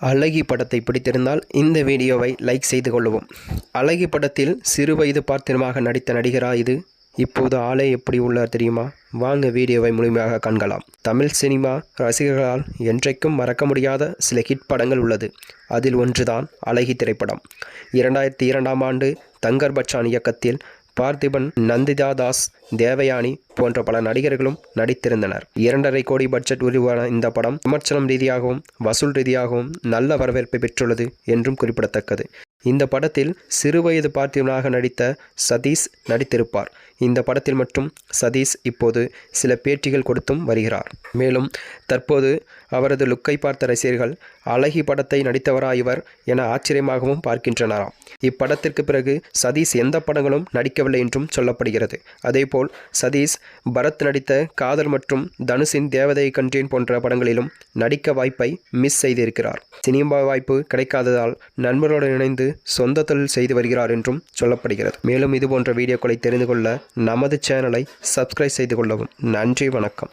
அழகி படத்தை பிடித்திருந்தால் இந்த வீடியோவை லைக் செய்து கொள்ளவும். அழகி படத்தில் சிறு வயது நடித்த நடிகரா இது? இப்போது ஆளே எப்படி உள்ளார் தெரியுமா? வாங்க வீடியோவை முழுமையாக காண்கலாம். தமிழ் சினிமா ரசிகர்களால் என்றைக்கும் மறக்க முடியாத சில ஹிட் படங்கள் உள்ளது. அதில் ஒன்றுதான் அழகி திரைப்படம். இரண்டாயிரத்தி இரண்டாம் ஆண்டு தங்கர் பச்சான் இயக்கத்தில் பார்த்திபன் நந்திதா தாஸ் தேவயானி போன்ற பல நடிகர்களும் நடித்திருந்தனர். இரண்டரை கோடி பட்ஜெட் உருவான இந்த படம் விமர்சனம் ரீதியாகவும் வசூல் ரீதியாகவும் நல்ல வரவேற்பை பெற்றுள்ளது என்றும் குறிப்பிடத்தக்கது. இந்த படத்தில் சிறுவயது பார்த்திபனாக நடித்த சதீஷ் நடித்திருப்பார். இந்த படத்தில் மட்டும் சதீஷ் இப்போது சில பேட்டிகள் கொடுத்தும் வருகிறார். மேலும் தற்போது அவரது லுக்கை பார்த்த ரசிகர்கள் அழகி படத்தை நடித்தவரா இவர் என ஆச்சரியமாகவும் பார்க்கின்றனராம் இப்படத்திற்கு பிறகு சதீஷ் எந்த படங்களும் நடிக்கவில்லை என்றும் சொல்லப்படுகிறது. அதேபோல் சதீஷ் பரத் நடித்த காதல் மற்றும் தனுஷின் தேவதை கன்றேன் போன்ற படங்களிலும் நடிக்க வாய்ப்பை மிஸ் செய்திருக்கிறார். சினிமா வாய்ப்பு கிடைக்காததால் நண்பர்களுடன் இணைந்து சொந்த தொழில் செய்து வருகிறார் என்றும் சொல்லப்படுகிறது. மேலும் இதுபோன்ற வீடியோக்களை தெரிந்து கொள்ள நமது சேனலை சப்ஸ்கிரைப் செய்து கொள்ளவும். நன்றி வணக்கம்.